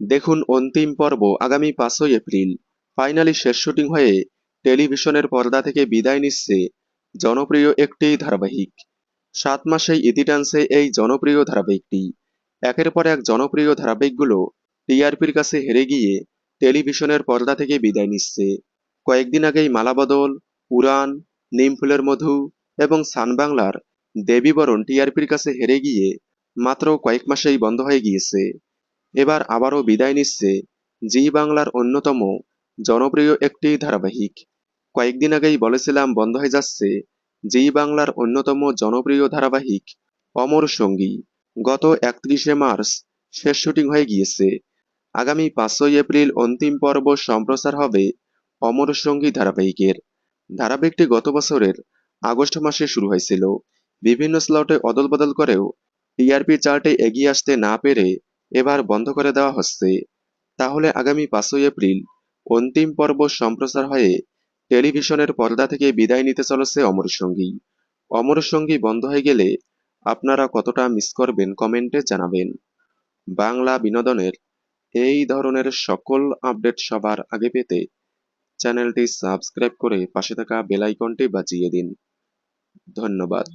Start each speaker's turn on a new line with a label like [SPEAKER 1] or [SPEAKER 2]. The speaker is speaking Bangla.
[SPEAKER 1] দেখুন অন্তিম পর্ব আগামী পাঁচই এপ্রিল। ফাইনালি শেষ শুটিং হয়ে টেলিভিশনের পর্দা থেকে বিদায় নিচ্ছে জনপ্রিয় একটি ধারাবাহিক। সাত মাসেই ইতি টানছে এই জনপ্রিয় ধারাবাহিকটি। একের পর এক জনপ্রিয় ধারাবাহিকগুলো টিআরপির কাছে হেরে গিয়ে টেলিভিশনের পর্দা থেকে বিদায় নিচ্ছে। কয়েকদিন আগেই মালাবদল, উড়ান, নিমফুলের মধু এবং সানবাংলার দেবীবরণ টিআরপির কাছে হেরে গিয়ে মাত্র কয়েক মাসেই বন্ধ হয়ে গিয়েছে। এবার আবারও বিদায় নিচ্ছে জি বাংলার অন্যতম জনপ্রিয় একটি ধারাবাহিক। কয়েকদিন আগেই বলেছিলাম বন্ধ হয়ে যাচ্ছে জি বাংলার অন্যতম জনপ্রিয় ধারাবাহিক অমর সঙ্গী। গত একত্রিশে মার্চ শেষ শুটিং হয়ে গিয়েছে। আগামী পাঁচই এপ্রিল অন্তিম পর্ব সম্প্রচার হবে অমর সঙ্গী ধারাবাহিকের। ধারাবাহিকটি গত বছরের আগস্ট মাসে শুরু হয়েছিল। বিভিন্ন স্লটে অদল বদল করেও টিআরপি চার্টে এগিয়ে আসতে না পেরে এবার বন্ধ করে দেওয়া হচ্ছে। তাহলে আগামী পাঁচই এপ্রিল অন্তিম পর্ব সম্প্রচার হয়ে টেলিভিশনের পর্দা থেকে বিদায় নিতে চলেছে অমর সঙ্গী। অমর সঙ্গী বন্ধ হয়ে গেলে আপনারা কতটা মিস করবেন কমেন্টে জানাবেন। বাংলা বিনোদনের এই ধরনের সকল আপডেট সবার আগে পেতে চ্যানেলটি সাবস্ক্রাইব করে পাশে থাকা বেল আইকনটি বাজিয়ে দিন। ধন্যবাদ।